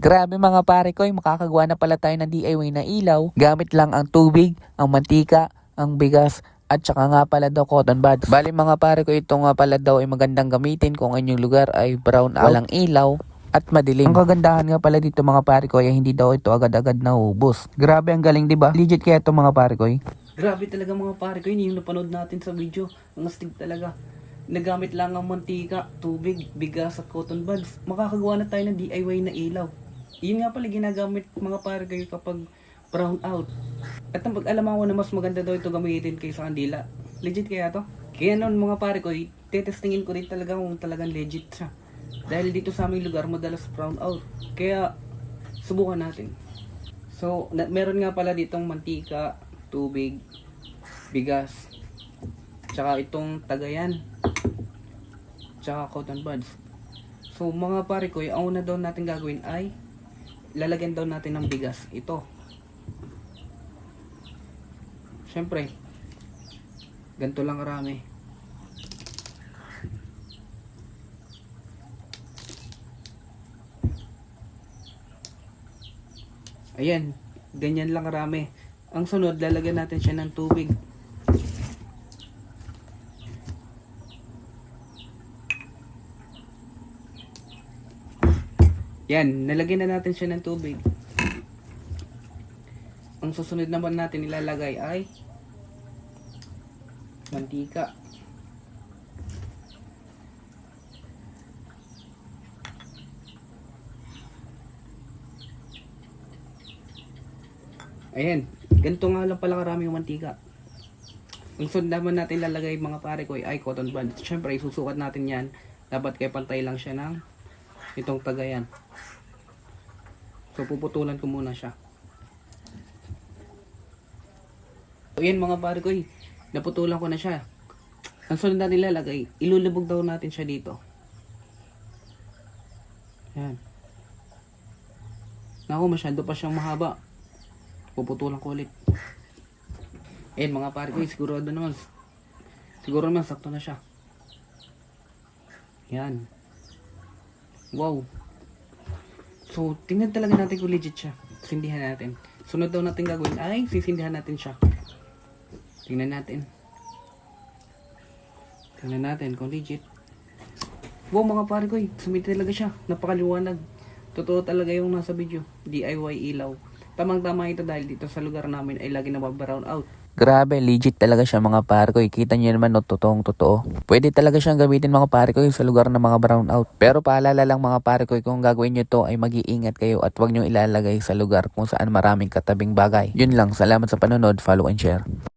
Grabe mga pare ko, makakagawa na pala tayo ng DIY na ilaw. Gamit lang ang tubig, ang mantika, ang bigas, at saka nga pala daw cotton buds. Bali mga pare ko, ito nga pala daw ay magandang gamitin kung ang inyong lugar ay brown out, walang ilaw, at madilim. Ang kagandahan nga pala dito mga pare ko ay hindi daw ito agad-agad naubos. Grabe ang galing 'di ba? Legit kaya ito mga pare ko. Grabe talaga mga pare ko, yun yung napanood natin sa video. Ang astig talaga. Nagamit lang ang mantika, tubig, bigas at cotton buds. Makakagawa na tayo ng DIY na ilaw. Yun nga pala ginagamit mga pare ko kapag brown out. At ang pag-alaman ko na mas maganda daw ito gamitin kaysa kandila. Legit kaya to? Kaya noon mga pare ko, tetestingin ko rin talaga kung talagang legit siya. Dahil dito sa aming lugar madalas brown out. Kaya subukan natin. So, na, meron nga pala ditong mantika, tubig, bigas, tsaka itong tagayan, tsaka cotton buds. So, mga pare ko, ang una daw natin gagawin ay lalagyan daw natin ng bigas. Ito. Siyempre, ganito lang karami. Ayan, ganyan lang karami. Ang sunod, lalagyan natin siya ng tubig. Yan, nalagyan na natin siya ng tubig. Ang susunod naman natin ilalagay ay mantika. Ayan, ganito nga lang pala karami yung mantika. Ang sunod naman natin lalagay mga pare ko ay cotton buds. Siyempre, susukat natin yan. Dapat kay pantay lang siya ng itong tagayan. So, puputulan ko muna siya. So, yan mga pare ko, eh. naputulan ko na siya. Ang sunod natin lalagay, ilulubog daw natin siya dito. Yan. Naku, masyado pa siyang mahaba. Puputulan ko ulit. Ayan mga pare ko, eh, sigurado naman. Siguro naman, sakto na siya. Yan. Wow. So, tingnan talaga natin kung legit siya. Sindihan natin. Sunod daw natin gagawin ay sisindihan natin siya. Tingnan natin. Tingnan natin kung legit. Wow mga pare ko, eh, sumiti talaga siya. Napakaliwanag. Totoo talaga yung nasa video. DIY ilaw. Tamang-tama ito dahil dito sa lugar namin ay lagi nababrown out. Grabe, legit talaga siya mga pare ko. Kita niyo naman no, totoong totoo. Pwede talaga siyang gamitin mga pare ko sa lugar ng mga brown out. Pero paalala lang mga pare ko, kung gagawin niyo to ay mag-iingat kayo at huwag niyo ilalagay sa lugar kung saan maraming katabing bagay. Yun lang, salamat sa panonood, follow and share.